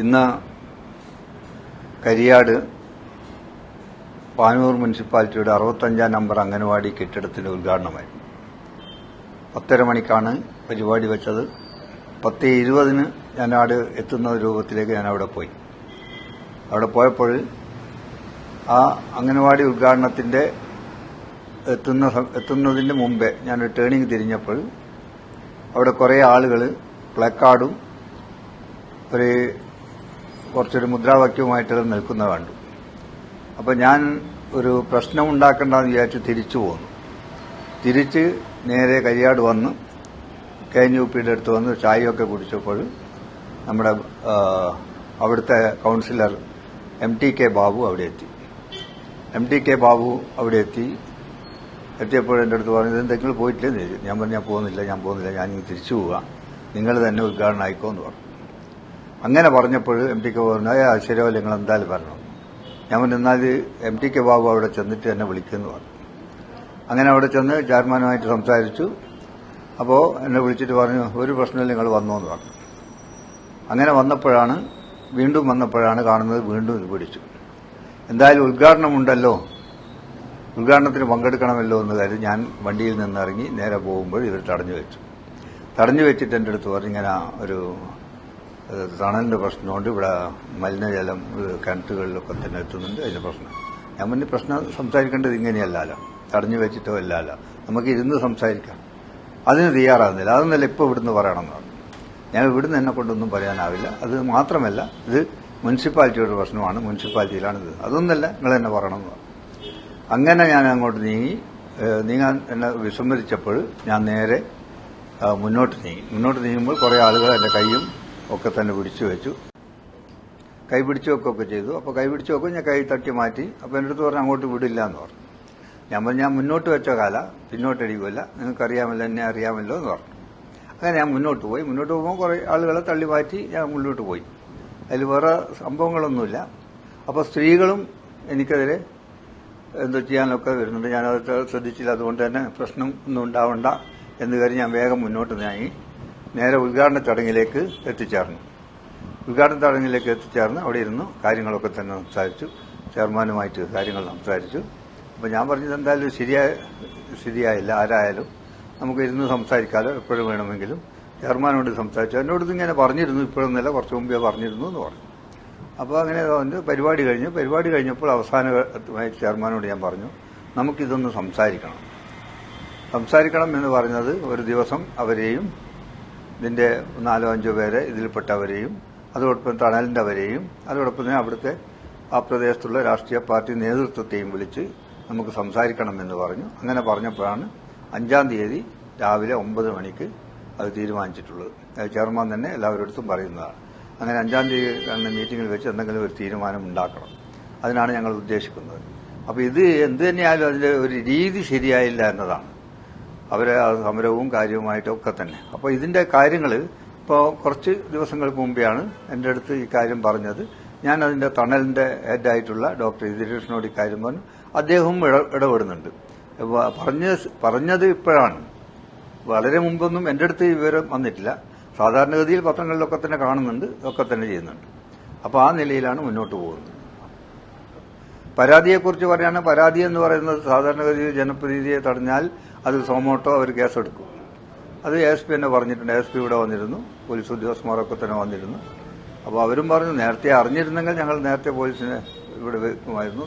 ഇന്ന് കരിയാട് പാനൂർ മുനിസിപ്പാലിറ്റിയുടെ അറുപത്തഞ്ചാം നമ്പർ അംഗനവാടി കെട്ടിടത്തിന്റെ ഉദ്ഘാടനമായിരുന്നു. പത്തര മണിക്കാണ് പരിപാടി വെച്ചത്. പത്ത് ഇരുപതിന് ഞാൻ അവിടെ എത്തുന്ന രൂപത്തിലേക്ക് ഞാൻ അവിടെ പോയി. അവിടെ പോയപ്പോൾ ആ അംഗനവാടി ഉദ്ഘാടനത്തിന്റെ എത്തുന്ന എത്തുന്നതിന് മുമ്പേ ഞാനൊരു ടേണിംഗ് തിരിഞ്ഞപ്പോൾ അവിടെ കുറേ ആളുകൾ പ്ലക്കാർഡും ഒരു കുറച്ചൊരു മുദ്രാവാക്യവുമായിട്ട് നിൽക്കുന്നത് കണ്ടു അപ്പോൾ ഞാൻ ഒരു പ്രശ്നം ഉണ്ടാക്കണ്ടെന്ന് വിചാരിച്ച് തിരിച്ചു പോന്നു. തിരിച്ച് നേരെ കരിയാട് വന്ന് കെ എൻ യു പിയുടെ അടുത്ത് വന്ന് ചായയൊക്കെ കുടിച്ചപ്പോൾ നമ്മുടെ അവിടുത്തെ councillor M T K Babu അവിടെ എത്തി. എം ടി കെ ബാബു അവിടെ എത്തി. എത്തിയപ്പോൾ എന്റെ അടുത്ത് പറഞ്ഞു എന്തെങ്കിലും പോയിട്ടില്ലെന്ന് ചോദിച്ചു. ഞാൻ പറഞ്ഞു ഞാൻ പോകുന്നില്ല ഞാൻ പോകുന്നില്ല ഞാൻ തിരിച്ചു പോവുക നിങ്ങൾ തന്നെ ഉദ്ഘാടനം ആയിക്കോ എന്ന് പറഞ്ഞു. അങ്ങനെ പറഞ്ഞപ്പോൾ എം ടി കെ പറഞ്ഞു ഏ ശരിയോ നിങ്ങൾ എന്തായാലും വരണം. ഞാൻ എന്നാൽ എം ടി കെ ബാബു അവിടെ ചെന്നിട്ട് എന്നെ വിളിക്കുമെന്ന് പറഞ്ഞു. അങ്ങനെ അവിടെ ചെന്ന് ചെയർമാനുമായിട്ട് സംസാരിച്ചു. അപ്പോൾ എന്നെ വിളിച്ചിട്ട് പറഞ്ഞു ഒരു പ്രശ്നമില്ല നിങ്ങൾ വന്നു എന്ന് പറഞ്ഞു. അങ്ങനെ വന്നപ്പോഴാണ് വീണ്ടും വന്നപ്പോഴാണ് കാണുന്നത് വീണ്ടും ഇത് പിടിച്ചു. എന്തായാലും ഉദ്ഘാടനമുണ്ടല്ലോ ഉദ്ഘാടനത്തിന് പങ്കെടുക്കണമല്ലോ എന്ന് കരുതി ഞാൻ വണ്ടിയിൽ നിന്നിറങ്ങി നേരെ പോകുമ്പോൾ ഇവർ തടഞ്ഞു വെച്ചു. തടഞ്ഞു വെച്ചിട്ട് എന്റെ അടുത്ത് പറഞ്ഞു ഇങ്ങനെ ഒരു ഏഹ്, തണലിന്റെ പ്രശ്നമുണ്ട്. ഇവിടെ മലിനജലം കിണറ്റുകളിലൊക്കെ തന്നെ എത്തുന്നുണ്ട്. അതിന്റെ പ്രശ്നം. ഞാൻ മുന്നേ പ്രശ്നം സംസാരിക്കേണ്ടത് ഇങ്ങനെയല്ലല്ലോ. തടഞ്ഞു വെച്ചിട്ടോ അല്ലല്ലോ. നമുക്ക് ഇരുന്ന് സംസാരിക്കാം. അതിന് തയ്യാറാകുന്നില്ല. അതൊന്നല്ല ഇപ്പോൾ ഇവിടുന്ന് പറയണമെന്ന് പറഞ്ഞു. ഞാൻ ഇവിടുന്ന് എന്നെ കൊണ്ടൊന്നും പറയാനാവില്ല. അത് മാത്രമല്ല ഇത് മുനിസിപ്പാലിറ്റിയുടെ പ്രശ്നമാണ്. മുനിസിപ്പാലിറ്റിയിലാണ് ഇത്. അതൊന്നല്ല നിങ്ങൾ എന്നെ പറയണമെന്ന് അങ്ങനെ ഞാൻ അങ്ങോട്ട് നീങ്ങി നീങ്ങാൻ എന്നെ വിസമ്മതിച്ചപ്പോൾ ഞാൻ നേരെ മുന്നോട്ട് നീങ്ങി. മുന്നോട്ട് നീങ്ങുമ്പോൾ കുറേ ആളുകൾ എന്റെ കൈയും ഒക്കെ തന്നെ പിടിച്ചു വെച്ചു. കൈ പിടിച്ചു വെക്കുകയൊക്കെ ചെയ്തു. അപ്പോൾ കൈ പിടിച്ചു വെക്കും ഞാൻ കൈ തട്ടി മാറ്റി. അപ്പോൾ എന്റെ അടുത്ത് പറഞ്ഞു അങ്ങോട്ട് വിടില്ല എന്ന് പറഞ്ഞു. ഞാൻ പറഞ്ഞു ഞാൻ മുന്നോട്ട് വെച്ച കാല പിന്നോട്ടടിക്കുമല്ല നിങ്ങൾക്കറിയാമല്ലോ എന്നെ അറിയാമല്ലോ എന്ന് പറഞ്ഞു. അങ്ങനെ ഞാൻ മുന്നോട്ട് പോയി. മുന്നോട്ട് പോകുമ്പോൾ കുറേ ആളുകളെ തള്ളി മാറ്റി ഞാൻ മുന്നോട്ട് പോയി. അതിൽ വേറെ സംഭവങ്ങളൊന്നുമില്ല. അപ്പോൾ സ്ത്രീകളും എനിക്കെതിരെ എന്തോ ചെയ്യാനൊക്കെ വരുന്നുണ്ട്. ഞാനത് ശ്രദ്ധിച്ചില്ല. അതുകൊണ്ട് തന്നെ പ്രശ്നം ഒന്നും ഉണ്ടാവണ്ട എന്ന് കരുതി ഞാൻ വേഗം മുന്നോട്ട് നീങ്ങി. നേരെ ഉദ്ഘാടന ചടങ്ങിലേക്ക് എത്തിച്ചേർന്നു. ഉദ്ഘാടന ചടങ്ങിലേക്ക് എത്തിച്ചേർന്ന് അവിടെ ഇരുന്നു. കാര്യങ്ങളൊക്കെ തന്നെ സംസാരിച്ചു. ചെയർമാനുമായിട്ട് കാര്യങ്ങൾ സംസാരിച്ചു. അപ്പോൾ ഞാൻ പറഞ്ഞത് എന്തായാലും ശരിയായ ശരിയായില്ല. ആരായാലും നമുക്ക് ഇരുന്ന് സംസാരിക്കാമല്ലോ എപ്പോഴും വേണമെങ്കിലും. ചെയർമാനോട് സംസാരിച്ചു. എന്നോട് ഇതിങ്ങനെ പറഞ്ഞിരുന്നു. ഇപ്പോഴൊന്നുമല്ല കുറച്ച് മുമ്പേ പറഞ്ഞിരുന്നു എന്ന് പറഞ്ഞു. അപ്പോൾ അങ്ങനെ വന്ന് പരിപാടി കഴിഞ്ഞു. പരിപാടി കഴിഞ്ഞപ്പോൾ അവസാനമായി ചെയർമാനോട് ഞാൻ പറഞ്ഞു നമുക്കിതൊന്ന് സംസാരിക്കണം. സംസാരിക്കണം എന്ന് പറഞ്ഞത് ഒരു ദിവസം അവരെയും ഇതിന്റെ നാലോ അഞ്ചോ പേരെ ഇതിൽപ്പെട്ടവരെയും അതോടൊപ്പം തണലിന്റെവരെയും അതോടൊപ്പം തന്നെ അവിടുത്തെ ആ പ്രദേശത്തുള്ള രാഷ്ട്രീയ പാർട്ടി നേതൃത്വത്തെയും വിളിച്ച് നമുക്ക് സംസാരിക്കണമെന്ന് പറഞ്ഞു. അങ്ങനെ പറഞ്ഞപ്പോഴാണ് അഞ്ചാം തീയതി രാവിലെ ഒമ്പത് മണിക്ക് അത് തീരുമാനിച്ചിട്ടുള്ളത്. ചെയർമാൻ തന്നെ എല്ലാവരുടെ പറയുന്നതാണ്. അങ്ങനെ അഞ്ചാം തീയതി കാണുന്ന മീറ്റിംഗിൽ വെച്ച് എന്തെങ്കിലും ഒരു തീരുമാനം ഉണ്ടാക്കണം. അതിനാണ് ഞങ്ങൾ ഉദ്ദേശിക്കുന്നത്. അപ്പോൾ ഇത് എന്ത് തന്നെയായാലും അതിന്റെ ഒരു രീതി ശരിയായില്ല എന്നതാണ്. അവരെ ആ സമരവും കാര്യവുമായിട്ടൊക്കെ തന്നെ. അപ്പോൾ ഇതിന്റെ കാര്യങ്ങൾ ഇപ്പോൾ കുറച്ച് ദിവസങ്ങൾക്ക് മുമ്പെയാണ് എന്റെ അടുത്ത് ഈ കാര്യം പറഞ്ഞത്. ഞാൻ അതിന്റെ തണലിന്റെ ഹെഡായിട്ടുള്ള ഡോക്ടർ ഇതിരീഷനോട് ഇക്കാര്യം പറഞ്ഞു. അദ്ദേഹവും ഇട- ഇടപെടുന്നുണ്ട്. പറഞ്ഞ പറഞ്ഞത് ഇപ്പോഴാണ്. വളരെ മുമ്പൊന്നും എന്റെ അടുത്ത് വിവരം വന്നിട്ടില്ല. സാധാരണഗതിയിൽ പത്രങ്ങളിലൊക്കെ തന്നെ കാണുന്നുണ്ട് ഒക്കെ തന്നെ ചെയ്യുന്നുണ്ട്. അപ്പോൾ ആ നിലയിലാണ് മുന്നോട്ട് പോകുന്നത്. പരാതിയെക്കുറിച്ച് പറയുകയാണെങ്കിൽ പരാതി എന്ന് പറയുന്നത് സാധാരണഗതിയിൽ ജനപ്രതിനിധിയെ തടഞ്ഞാൽ അത് സോമോട്ടോ അവർ കേസെടുക്കും. അത് എസ് പി തന്നെ പറഞ്ഞിട്ടുണ്ട്. എസ് പി ഇവിടെ വന്നിരുന്നു. പോലീസ് ഉദ്യോഗസ്ഥന്മാരൊക്കെ തന്നെ വന്നിരുന്നു. അപ്പോൾ അവരും പറഞ്ഞു നേരത്തെ അറിഞ്ഞിരുന്നെങ്കിൽ ഞങ്ങൾ നേരത്തെ പോലീസിനെ ഇവിടെ വെക്കുമായിരുന്നു